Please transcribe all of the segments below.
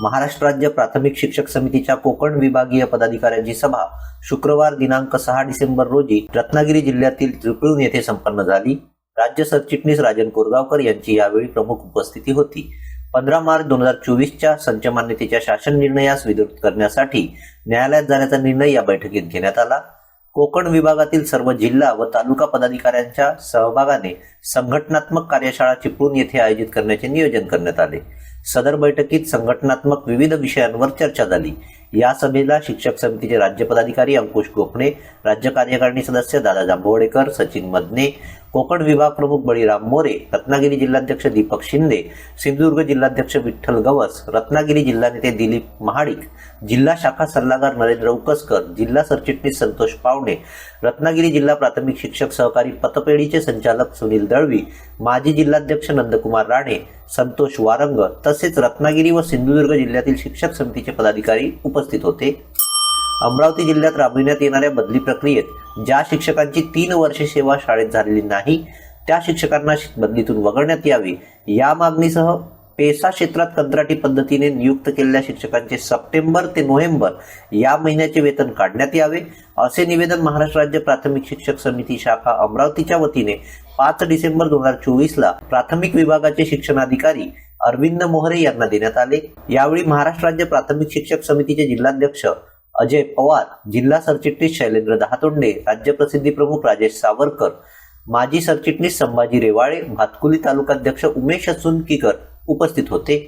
महाराष्ट्र राज्य प्राथमिक शिक्षक समितीच्या कोकण विभागीय पदाधिकाऱ्यांची सभा शुक्रवार दिनांक सहा डिसेंबर रोजी रत्नागिरी जिल्ह्यातील त्रिपुरून येथे संपन्न झाली. राज्य सरचिटणीस राजन कोरगावकर यांची यावेळी प्रमुख उपस्थिती होती. पंधरा मार्च दोन हजार चोवीसच्या संचमान्यतेच्या शासन निर्णयास विरोध करण्यासाठी न्यायालयात जाण्याचा निर्णय या बैठकीत घेण्यात आला. कोकण विभागातील सर्व जिल्हा व तालुका पदाधिकाऱ्यांच्या सहभागाने संघटनात्मक कार्यशाळा चिपळूण येथे आयोजित करण्याचे नियोजन करण्यात आले. सदर बैठकीत संघटनात्मक विविध विषयांवर चर्चा झाली. या सभेला शिक्षक समितीचे राज्य पदाधिकारी अंकुश गोखणे राज्य कार्यकारिणी सदस्य दादा जांभवडेकर सचिन मदने कोकण विभाग प्रमुख बळीराम मोरे रत्नागिरी जिल्हाध्यक्ष दीपक शिंदे सिंधुदुर्ग जिल्हाध्यक्ष विठ्ठल गवस रत्नागिरी जिल्हा नेते दिलीप महाडिक जिल्हा शाखा सल्लागार नरेंद्र उकसकर जिल्हा सरचिटणीस संतोष पावणे रत्नागिरी जिल्हा प्राथमिक शिक्षक सहकारी पतपेढीचे संचालक सुनील दळवी माजी जिल्हाध्यक्ष नंदकुमार राणे संतोष वारंग तसेच रत्नागिरी व सिंधुदुर्ग जिल्ह्यातील शिक्षक समितीचे पदाधिकारी उपस्थित होते. अमरावती जिल्ह्यात राबविण्यात येणाऱ्या बदली प्रक्रियेत ज्या शिक्षकांची तीन वर्षे सेवा शाळेत झालेली नाही त्या शिक्षकांना बदलीतून वगळण्यात यावी या मागणीसह पेसा क्षेत्रात कंत्राटी पद्धतीने नियुक्त केलेल्या शिक्षकांचे सप्टेंबर ते नोव्हेंबर या महिन्याचे वेतन काढण्यात यावे असे निवेदन महाराष्ट्र राज्य प्राथमिक शिक्षक समिती शाखा अमरावतीच्या वतीने पाच डिसेंबर दोन हजार चोवीसला प्राथमिक विभागाचे शिक्षणाधिकारी अरविंद मोहरे यांना देण्यात आले. यावेळी महाराष्ट्र राज्य प्राथमिक शिक्षक समितीचे जिल्हाध्यक्ष अजय पवार जिल्हा सरचिटणीस शैलेंद्र दहातोंडे राज्य प्रसिद्धी प्रमुख राजेश सावरकर माजी सरचिटणीस संभाजी रेवाळे भातकुली तालुकाध्यक्ष उमेश सुनकीकर उपस्थित होते.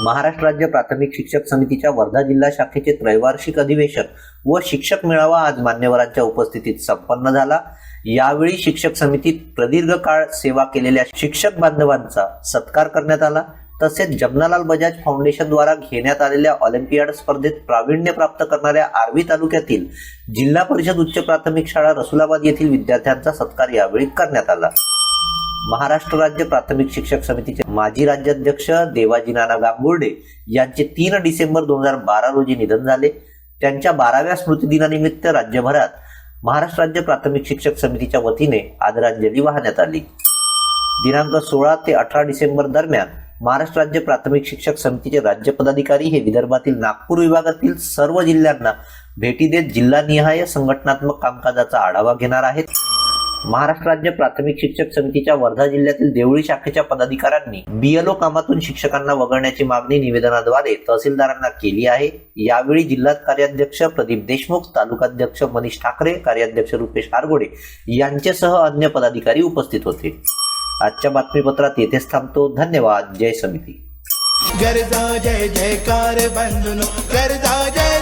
महाराष्ट्र राज्य प्राथमिक शिक्षक समितीच्या वर्धा जिल्हा शाखेचे त्रैवार्षिक अधिवेशन व शिक्षक मेळावा आज मान्यवरांच्या उपस्थितीत संपन्न झाला. यावेळी शिक्षक समितीत प्रदीर्घ काळ सेवा केलेल्या शिक्षक बांधवांचा सत्कार करण्यात आला. तसेच जमनालाल बजाज फाउंडेशन द्वारा घेण्यात आलेल्या ऑलिम्पियाड स्पर्धेत प्रावीण्य प्राप्त करणाऱ्या आर्वी तालुक्यातील जिल्हा परिषद उच्च प्राथमिक शाळा रसुलाबाद येथील विद्यार्थ्यांचा सत्कार यावेळी करण्यात आला. महाराष्ट्र राज्य प्राथमिक शिक्षक समितीचे माजी राज्याध्यक्ष देवाजी नाना गांगुर्डे यांचे तीन डिसेंबर दोन हजार बारा रोजी निधन झाले. त्यांच्या बाराव्या स्मृतिदिनानिमित्त राज्यभरात महाराष्ट्र राज्य प्राथमिक शिक्षक समितीच्या वतीने आदरांजली वाहण्यात आली. दिनांक सोळा ते अठरा डिसेंबर दरम्यान महाराष्ट्र राज्य प्राथमिक शिक्षक समितीचे राज्य पदाधिकारी हे विदर्भातील नागपूर विभागातील सर्व जिल्ह्यांना भेटी देत जिल्हानिहाय संघटनात्मक कामकाजाचा आढावा घेणार आहेत. महाराष्ट्र राज्य प्राथमिक शिक्षक समितीच्या वर्धा जिल्ह्यातील देवळी शाखेच्या पदाधिकाऱ्यांनी बीएलओ कामातून शिक्षकांना वगळण्याची मागणी निवेदनाद्वारे तहसीलदारांना केली आहे. यावेळी जिल्हा कार्याध्यक्ष प्रदीप देशमुख तालुकाध्यक्ष मनीष ठाकरे कार्याध्यक्ष रुपेश हारगोडे यांच्यासह अन्य पदाधिकारी उपस्थित होते. आजच्या बातमीपत्रात येथेच थांबतो. धन्यवाद. जय समिती. गरजा जय जयकार बंधुनो गरजा जय